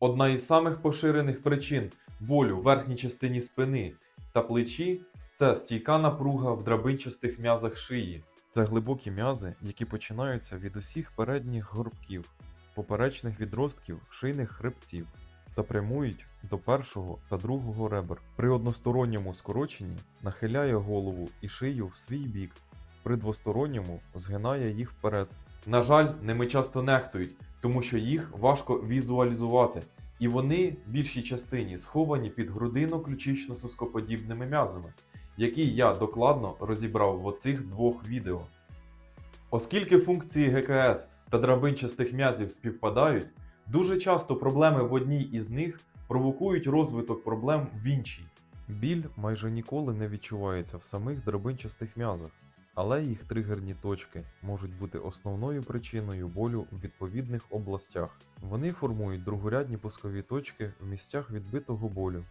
Одна із самих поширених причин болю в верхній частині спини та плечі це стійка напруга в драбинчастих м'язах шиї. Це глибокі м'язи, які починаються від усіх передніх горбків, поперечних відростків шийних хребців та прямують до першого та другого ребер. При односторонньому скороченні нахиляє голову і шию в свій бік, при двосторонньому згинає їх вперед. На жаль, ними часто нехтують, тому що їх важко візуалізувати, і вони в більшій частині сховані під грудино-ключично-соскоподібними м'язами, які я докладно розібрав в оцих двох відео. Оскільки функції ГКС та драбинчастих м'язів співпадають, дуже часто проблеми в одній із них провокують розвиток проблем в іншій. Біль майже ніколи не відчувається в самих драбинчастих м'язах, але їх тригерні точки можуть бути основною причиною болю в відповідних областях. Вони формують другорядні пускові точки в місцях відбитого болю.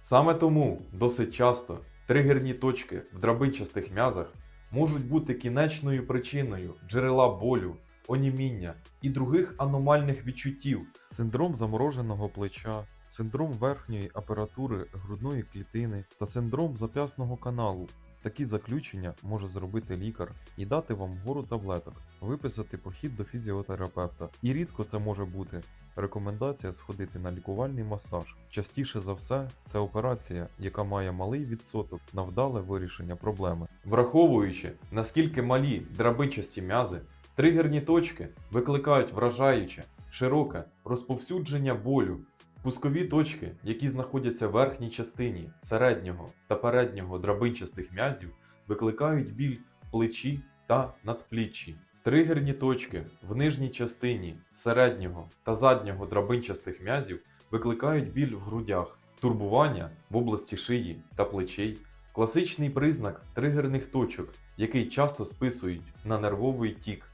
Саме тому досить часто тригерні точки в драбинчастих м'язах можуть бути кінечною причиною джерела болю, оніміння і других аномальних відчуттів. Синдром замороженого плеча, синдром верхньої апаратури грудної клітини та синдром зап'ясного каналу. Такі заключення може зробити лікар і дати вам гору таблеток, виписати похід до фізіотерапевта. І рідко це може бути рекомендація сходити на лікувальний масаж. Частіше за все, це операція, яка має малий відсоток на вдале вирішення проблеми. Враховуючи, наскільки малі драбинчасті м'язи, тригерні точки викликають вражаюче, широке розповсюдження болю. Пускові точки, які знаходяться в верхній частині середнього та переднього драбинчастих м'язів, викликають біль в плечі та надпліччі. Тригерні точки в нижній частині середнього та заднього драбинчастих м'язів викликають біль в грудях, турбування в області шиї та плечей, класичний признак тригерних точок, який часто списують на нервовий тік.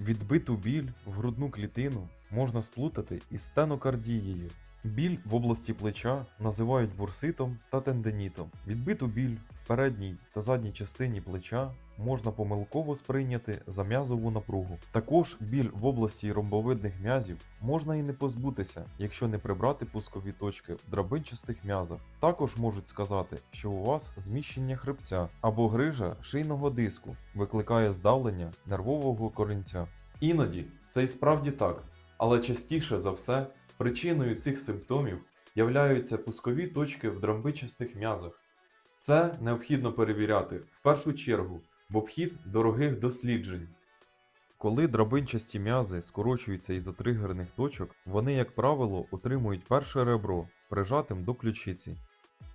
Відбиту біль в грудну клітину можна сплутати із стенокардією. Біль в області плеча називають бурситом та тендинітом. Відбиту біль в передній та задній частині плеча можна помилково сприйняти за м'язову напругу. Також біль в області ромбовидних м'язів можна і не позбутися, якщо не прибрати пускові точки в драбинчастих м'язах. Також можуть сказати, що у вас зміщення хребця або грижа шийного диску викликає здавлення нервового корінця. Іноді це і справді так, але частіше за все причиною цих симптомів являються пускові точки в дромбичастих м'язах. Це необхідно перевіряти в першу чергу в обхід дорогих досліджень. Коли драбинчасті м'язи скорочуються із затригерних точок, вони, як правило, утримують перше ребро, прижатим до ключиці,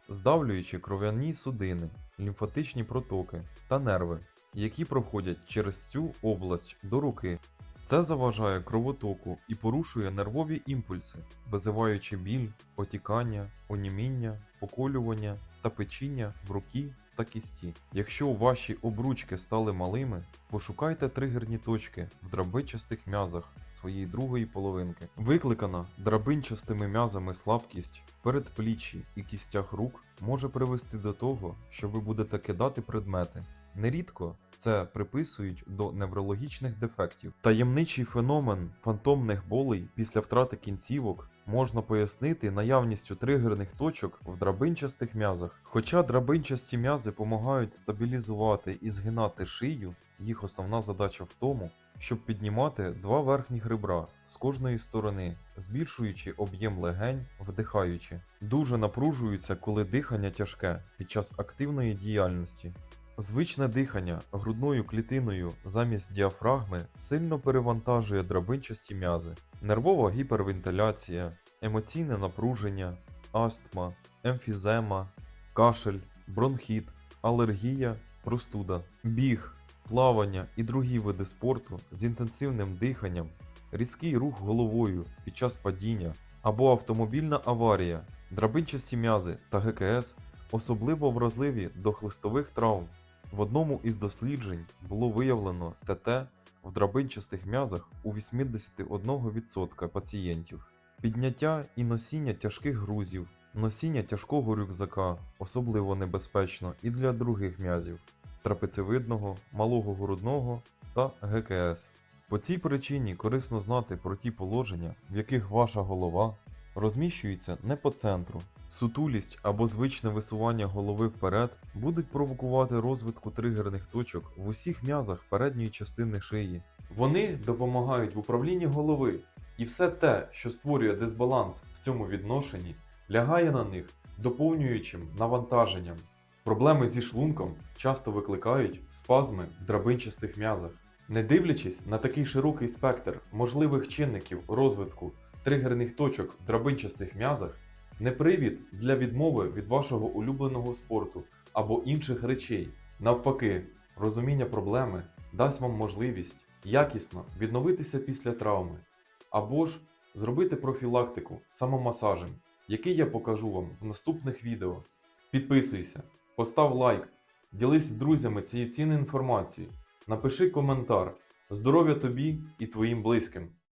здавлюючи кров'яні судини, лімфатичні протоки та нерви, які проходять через цю область до руки. Це заважає кровотоку і порушує нервові імпульси, визиваючи біль, потікання, оніміння, поколювання та печіння в руки та кісті. Якщо ваші обручки стали малими, пошукайте тригерні точки в драбинчастих м'язах своєї другої половинки. Викликана драбинчастими м'язами слабкість в передпліччі і кістях рук може привести до того, що ви будете кидати предмети. Нерідко це приписують до неврологічних дефектів. Таємничий феномен фантомних болей після втрати кінцівок можна пояснити наявністю тригерних точок в драбинчастих м'язах. Хоча драбинчасті м'язи допомагають стабілізувати і згинати шию, їх основна задача в тому, щоб піднімати два верхніх ребра з кожної сторони, збільшуючи об'єм легень, вдихаючи. Дуже напружуються, коли дихання тяжке під час активної діяльності. Звичне дихання грудною клітиною замість діафрагми сильно перевантажує драбинчасті м'язи, нервова гіпервентиляція, емоційне напруження, астма, емфізема, кашель, бронхіт, алергія, простуда, біг, плавання і другі види спорту з інтенсивним диханням, різкий рух головою під час падіння або автомобільна аварія, драбинчасті м'язи та ГКС особливо вразливі до хлистових травм. В одному із досліджень було виявлено ТТ в драбинчастих м'язах у 81% пацієнтів. Підняття і носіння тяжких грузів, носіння тяжкого рюкзака особливо небезпечно і для других м'язів трапецевидного, малого грудного та ГКС. По цій причині корисно знати про ті положення, в яких ваша голова розміщуються не по центру. Сутулість або звичне висування голови вперед будуть провокувати розвитку тригерних точок в усіх м'язах передньої частини шиї. Вони допомагають в управлінні голови, і все те, що створює дисбаланс в цьому відношенні, лягає на них доповнюючим навантаженням. Проблеми зі шлунком часто викликають спазми в драбинчастих м'язах. Не дивлячись на такий широкий спектр можливих чинників розвитку тригерних точок в драбинчастих м'язах, не привід для відмови від вашого улюбленого спорту або інших речей. Навпаки, розуміння проблеми дасть вам можливість якісно відновитися після травми, або ж зробити профілактику самомасажем, який я покажу вам в наступних відео. Підписуйся, постав лайк, ділись з друзями цією цінною інформацією, напиши коментар. Здоров'я тобі і твоїм близьким!